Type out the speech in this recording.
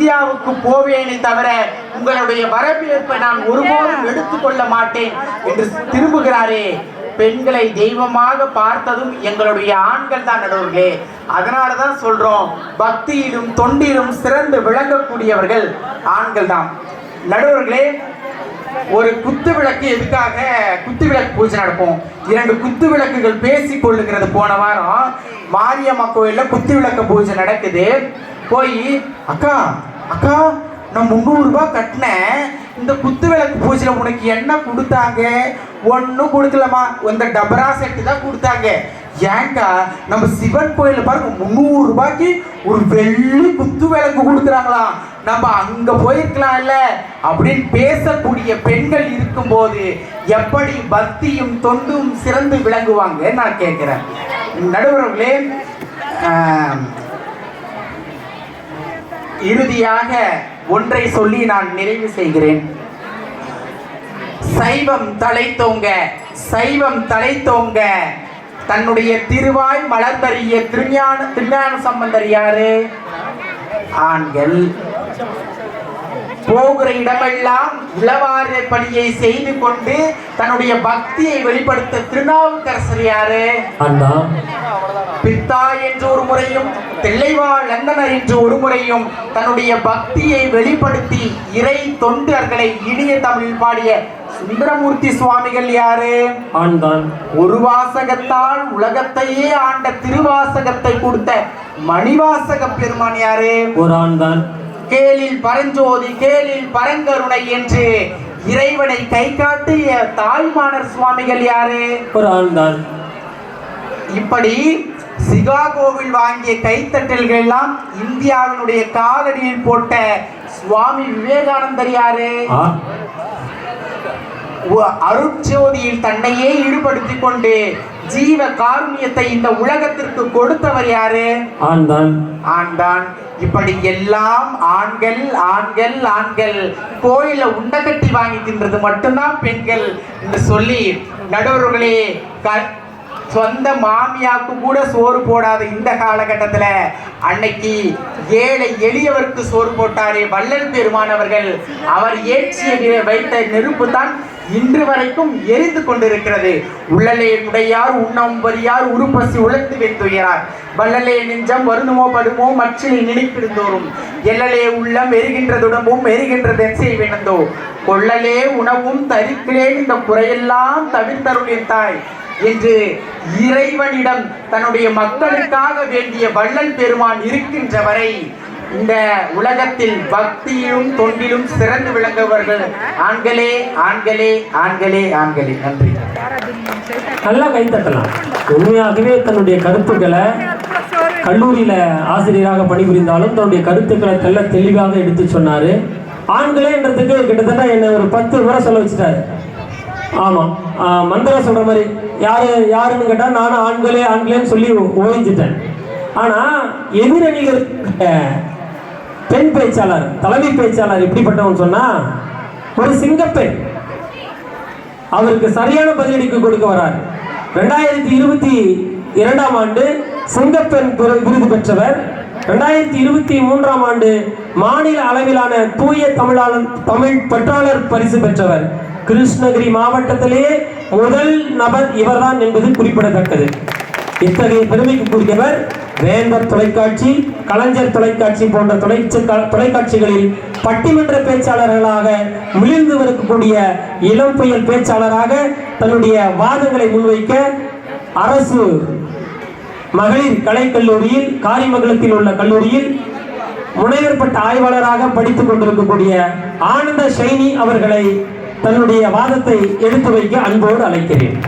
இந்தியாவுக்கு போவேனே தவிர உங்களுடைய வரவேற்பை நான் ஒருபோதும் எடுத்துக்கொள்ள மாட்டேன் என்று திரும்புகிறாரே. பெண்களை தெய்வமாக பார்த்ததும் எங்களுடைய ஆண்கள் தான் நடுவர்களே. அதனால தான் சொல்றோம் பக்தியிலும் தொண்டிலும் சிறந்து விளங்கக்கூடியவர்கள் ஆண்கள் தான். நடுவர்களே ஒரு குத்து விளக்கு எதுக்காக குத்து விளக்கு பூஜை நடக்கும் இரண்டு குத்து விளக்குகள் பேசி கொள்ளுகிறது. போன வாரம் மாரியம்மா கோயில்ல குத்து விளக்கு பூஜை நடக்குது. போய் அக்கா அக்கா நான் முந்நூறு ரூபாய் கட்டினேன். இந்த குத்து விளக்கு பூஜையில் உனக்கு என்ன கொடுத்தாங்க? ஒன்றும் கொடுக்கலமா இந்த டபரா செட்டு தான் கொடுத்தாங்க. ஏங்கா நம்ம சிவன் கோயிலில் பாருங்க முந்நூறு ரூபாய்க்கு ஒரு வெள்ளி குத்து விளக்கு கொடுக்குறாங்களாம் நம்ம அங்கே போயிருக்கலாம்ல. அப்படின்னு பேசக்கூடிய பெண்கள் இருக்கும்போது எப்படி பக்தியும் தொண்டும் சிறந்து விளங்குவாங்க நான் கேட்குறேன். நடுவர்களே இறுதியாக ஒன்றை சொல்லி நான் நிறைவு செய்கிறேன். சைவம் தலைத்தோங்க சைவம் தலைத்தோங்க தன்னுடைய திருவாய் மலர்ந்தறிய திருஞான திருஞான சம்பந்தர் யாரு? ஆண்கள். போகிற இடமெல்லாம் உளவாறு பணியை செய்து கொண்டு தன்னுடைய பக்தியை வெளிப்படுத்த திருநாவுக்கரசர் யாரு? அண்ணா பித்தா என்று ஒரு முறையும் தில்லைவாழ் அந்தனர் என்று ஒரு முறையும் தன்னுடைய பக்தியை வெளிப்படுத்தி இறை தொண்டர்களை இனிய தமிழில் பாடிய சுந்தரமூர்த்தி சுவாமிகள் யாரு? ஆண்தான் ஒரு வாசகத்தால் உலகத்தையே ஆண்ட திருவாசகத்தை கொடுத்த மணிவாசக பெருமான் யாரு? ஒரு ஆண்தான் கேளில் பரஞ்சோதி கேளில் பரங்கருணை என்று இறைவனை கை காட்டிய தாய்மானர் சுவாமிகள் யாரு? ஒரு ஆண்தான் இப்படி சிகாகோவில் வாங்கிய கைத்தட்டல்கள் எல்லாம் இந்தியாவினுடைய காலடியில் போட்ட சுவாமி விவேகானந்தர் யாரு? அருட்சோதியில் தன்னையே ஈடுபடுத்திக் கொண்டு ஜீவ காருண்யத்தை இந்த உலகத்திற்கு கொடுத்தவர் யாரு? ஆண்தான் ஆண்தான் இப்படி எல்லாம் ஆண்கள் ஆண்கள் ஆண்கள். கோயில உண்டை கட்டி வாங்கி தின்றது மட்டும்தான் பெண்கள் என்று சொல்லி நடுவர்களே சொந்த மாமியாக்கு கூட சோறு போடாத இந்த காலகட்டத்தில் அன்னைக்கு ஏழை எளியவருக்கு சோறு போட்டாரே வள்ளல் பெருமானவர்கள் அவர் ஏற்றிய வைத்த நெருப்பு தான் இன்று வரைக்கும் எரிந்து கொண்டிருக்கிறது. உள்ளலே உடையார் உண்ணம் வரியார் உருப்பசி உழைத்து வெந்துயரார். வள்ளலே நெஞ்சம் வருணுமோ படுமோ மற்றில் நினைப்பிருந்தோறும் எல்லலே உள்ளம் எரிகின்றதுடம்பும் எரிகின்றது செய்வினந்தோ கொள்ளலே உணவும் தரிக்கிறேன் இந்த குறையெல்லாம் தவிர்த்தருளின் தாய். என்று இறைவனிடம் தன்னுடைய மக்களுக்காக வேண்டிய வள்ளல் பெருமான் இருக்கின்ற வரை இந்த உலகத்தில் பக்தியிலும் தொண்டிலும் சிறந்து விளங்குபவர்கள் ஆண்களே ஆண்களே ஆண்களே ஆண்களே. நன்றி. நல்லா கைத்தட்டலாம் உண்மையாகவே தன்னுடைய கருத்துக்களை கல்லூரியில ஆசிரியராக பணிபுரிந்தாலும் தன்னுடைய கருத்துக்களை தெல்ல தெளிவாக எடுத்து சொன்னாரு. ஆண்களேன்றதுக்கு கிட்டத்தட்ட என்ன ஒரு பத்து முறை சொல்ல வச்சுட்டாரு. ஆமாம் மந்திரம் சொல்கிற மாதிரி யார் யாருன்னு கேட்டால் நானும் ஆண்களே ஆண்களேன்னு சொல்லி ஓய்ஞ்சிட்டேன். ஆனால் எதிரணிகள் பெண் பேச்சாளர் தலைமை பேச்சாளர் எப்படிப்பட்டவன் சொன்னால் ஒரு சிங்கப்பெண். அவருக்கு சரியான பதிலடிக்கு கொடுக்க வரார். ரெண்டாயிரத்தி இருபத்தி இரண்டாம் ஆண்டு சிங்கப்பெண் விருது பெற்றவர். ரெண்டாயிரத்தி இருபத்தி மூன்றாம் ஆண்டு மாநில அளவிலான தூய தமிழாளர் தமிழ் பற்றாளர் பரிசு பெற்றவர். கிருஷ்ணகிரி மாவட்டத்திலே முதல் நபர் இவர்தான் என்பது குறிப்பிடத்தக்கது. இத்தகைய பெருமைக்குரியவர் வேந்தர் தொலைக்காட்சி கலைஞர் தொலைக்காட்சி போன்ற தொலைச்ச தொலைக்காட்சிகளில் பட்டிமன்ற பேச்சாளர்களாக மிளிர்ந்து வரக்கூடிய இளம் புயல் பேச்சாளராக தன்னுடைய வாதங்களை முன்வைக்க அரசு மகளிர் கலைக்கல்லூரியில் காரிமங்கலத்தில் உள்ள கல்லூரியில் முனைவர்பட்ட ஆய்வாளராக படித்துக் கொண்டிருக்கக்கூடிய ஆனந்த ஷைனி அவர்களை தன்னுடைய வாதத்தை எடுத்து வைக்க அன்போடு அழைக்கிறேன்.